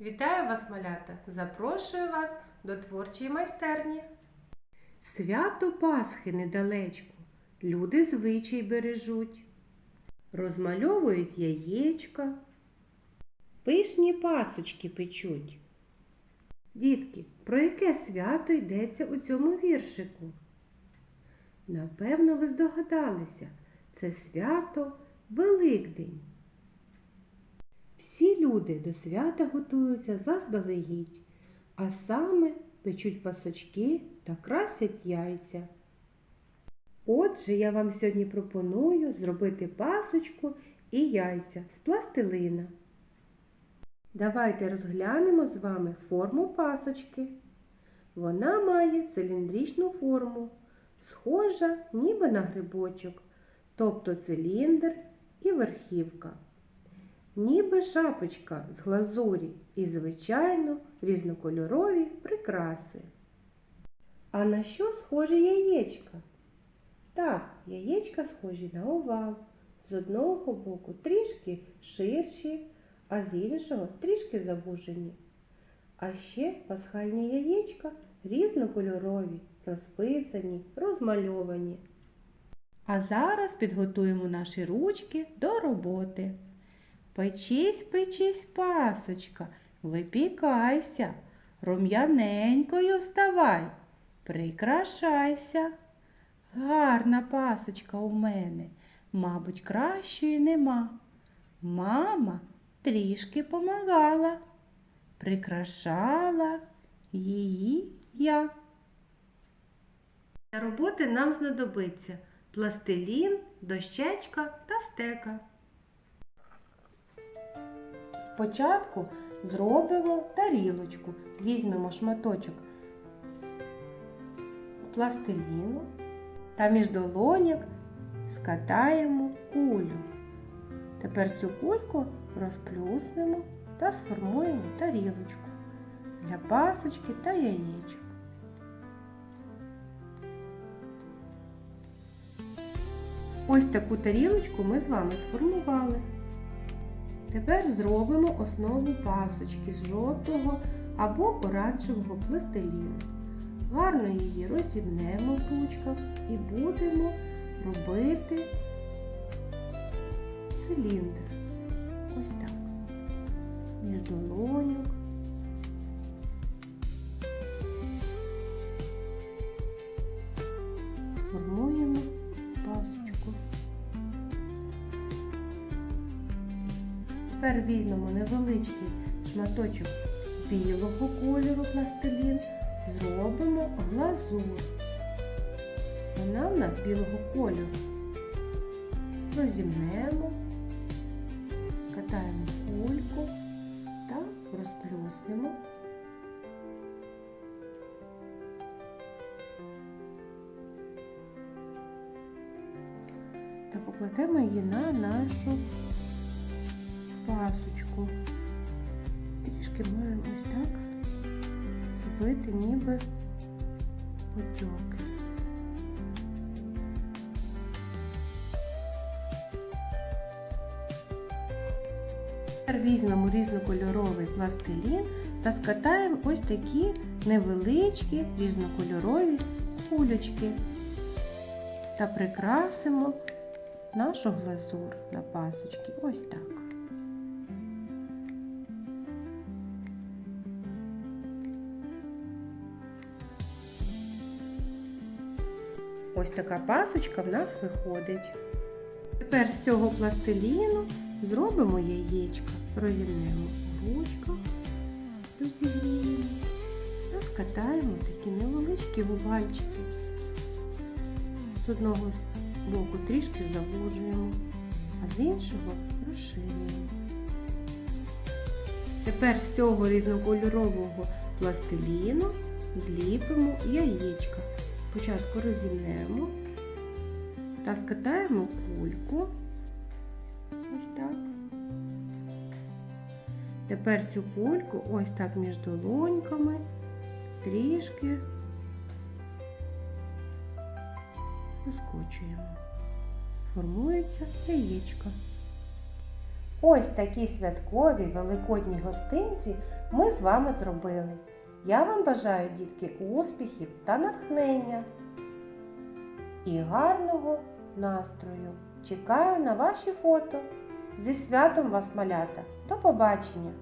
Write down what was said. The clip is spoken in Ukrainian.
Вітаю вас, малята! Запрошую вас до творчої майстерні. Свято Пасхи недалечко. Люди звичай бережуть. Розмальовують яєчка, пишні пасочки печуть. Дітки, про яке свято йдеться у цьому віршику? Напевно, ви здогадалися, це свято Великдень. Всі люди до свята готуються заздалегідь, а саме печуть пасочки та красять яйця. Отже, я вам сьогодні пропоную зробити пасочку і яйця з пластилина. Давайте розглянемо з вами форму пасочки. Вона має циліндричну форму, схожа ніби на грибочок, тобто циліндр і верхівка ніби шапочка з глазурі і, звичайно, різнокольорові прикраси. А на що схожі яєчка? Так, яєчка схожі на овал. З одного боку трішки ширші, а з іншого трішки завужені. А ще пасхальні яєчка різнокольорові, розписані, розмальовані. А зараз підготуємо наші ручки до роботи. Печись, печись, пасочка, випікайся, рум'яненькою вставай, прикрашайся. Гарна пасочка у мене, мабуть, кращої нема. Мама трішки помагала, прикрашала її я. Для роботи нам знадобиться пластилін, дощечка та стека. Спочатку зробимо тарілочку. Візьмемо шматочок пластиліну та між долоняк скатаємо кулю. Тепер цю кульку розплюснемо та сформуємо тарілочку для пасочки та яєчок. Ось таку тарілочку ми з вами сформували. Тепер зробимо основу пасочки з жовтого або оранжевого пластиліну. Гарно її розімнемо в ручках і будемо робити циліндр. Ось так. Між долоньок. Формуємо Тепер візьмемо невеличкий шматочок білого кольору пластилін, зробимо глазур. Вона в нас білого кольору. Розімнемо, скатаємо кульку та розплюснемо. Та покладемо її на нашу пасочку. Трішки можемо ось так зробити ніби потьоки. Тепер візьмемо різнокольоровий пластилін та скатаємо ось такі невеличкі різнокольорові кулечки та прикрасимо нашу глазур на пасочки. Ось так. Ось така пасочка в нас виходить. Тепер з цього пластиліну зробимо яєчка, розімнемо в ручках, розігріємо та скатаємо такі невеличкі овальчики. З одного боку трішки завужуємо, а з іншого розширюємо. Тепер з цього різнокольорового пластиліну зліпимо яєчка. Спочатку розімнемо та скатаємо кульку. Ось так. Тепер цю кульку ось так між долоньками трішки розкочуємо. Формується яєчко. Ось такі святкові великодні гостинці ми з вами зробили. Я вам бажаю, дітки, успіхів та натхнення і гарного настрою. Чекаю на ваші фото. Зі святом вас, малята! До побачення!